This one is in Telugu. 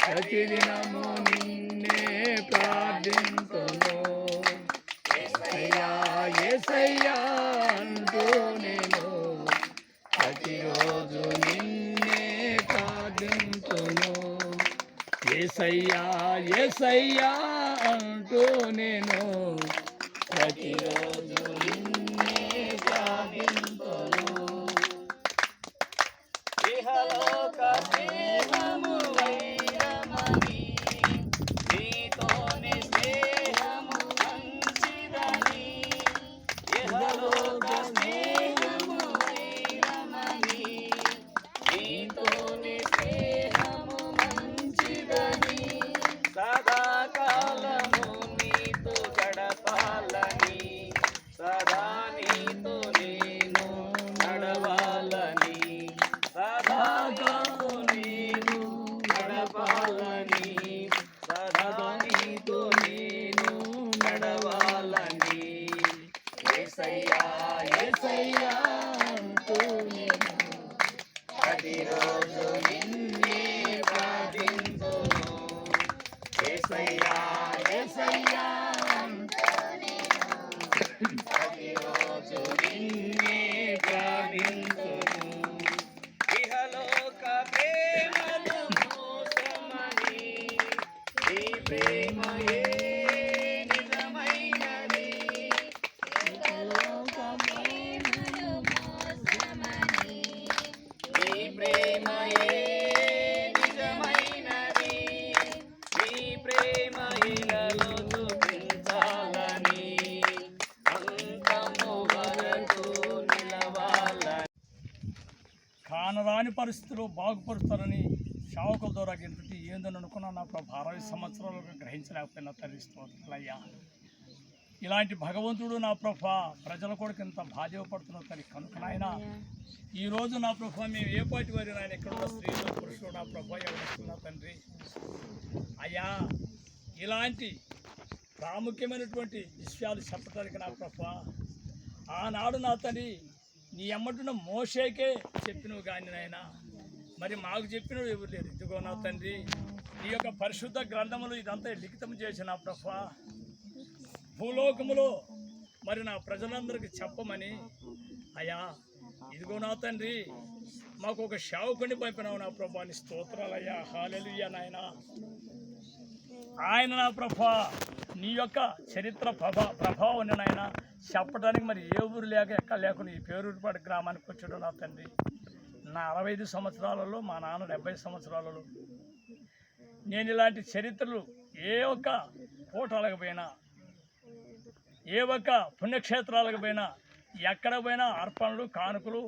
ప్రతిదినము నిన్నే ప్రార్థింతును ఏసయ్యా ఏసయ్యా అంటూ నేను ప్రతిరోజు నిన్నే ప్రార్థింతును. ఏసయ్యా ఏసయ్యా అంటూ నేను ప్రతిరోజు ఏసయ్యా ఏసయ్యా అంటూ నేను ప్రతిరోజు నిన్నే ప్రార్థింతును ఏసయ్యా ఏసయ్యా అంటూ నేను ప్రతిరోజు నిన్నే ప్రార్థింతును ఇహలోక ప్రేమలు మోసమని ఈ ప్రేమయే నిజమైనది కానరాని పరిస్థితులు బాగుపరుస్తారని శావకుల ద్వారా ఎంతటి ఏందని అనుకున్నా నా ప్రభు? అరవై సంవత్సరాలుగా గ్రహించలేకపోయినా తల్లి అయ్యా ఇలాంటి భగవంతుడు నా ప్రభ ప్రజల కొడుకు ఇంత బాధ్యపడుతున్న తల్లి కనుక నాయన ఈరోజు నా ప్రభ మేము ఏ పాటి వారి నాయన ఎక్కడున్న స్త్రీలు పురుషుడు నా ప్రభ ఎవరుస్తున్నా తండ్రి. అయ్యా ఇలాంటి ప్రాముఖ్యమైనటువంటి విషయాలు చెప్పడానికి నా ప్రభ ఆనాడు నా తల్లి నీ ఎమ్మటున్న మోషేకే చెప్పినవు కానీ నాయన మరి మాకు చెప్పినవి ఎవరు లేరు. ఇదిగో నా తండ్రి నీ యొక్క పరిశుద్ధ గ్రంథములు ఇదంతా లిఖితం చేసిన ప్రభ భూలోకములో మరి నా ప్రజలందరికీ చెప్పమని అయ్యా ఇదిగో నా తండ్రి మాకు ఒక సేవకుని పంపినావు నా ప్రభా నీ స్తోత్రాలయ్యా హాలెలుయ్యా నాయన. ఆయన నా ప్రభా నీ యొక్క చరిత్ర ప్రభా ప్రభావం నాయన. చెప్పడానికి మరి ఏ ఊరు లేక ఎక్కడ లేకుండా ఈ పేరూరుపాటి గ్రామానికి వచ్చాడు నా తండ్రి. నా అరవై ఐదు సంవత్సరాలలో మా నాన్న డెబ్బై సంవత్సరాలలో నేను ఇలాంటి చరిత్రలు ఏ ఒక్క పూట అలగపోయినా ఏ ఒక్క పుణ్యక్షేత్రాలకు పోయినా ఎక్కడ పోయినా అర్పణలు కానుకలు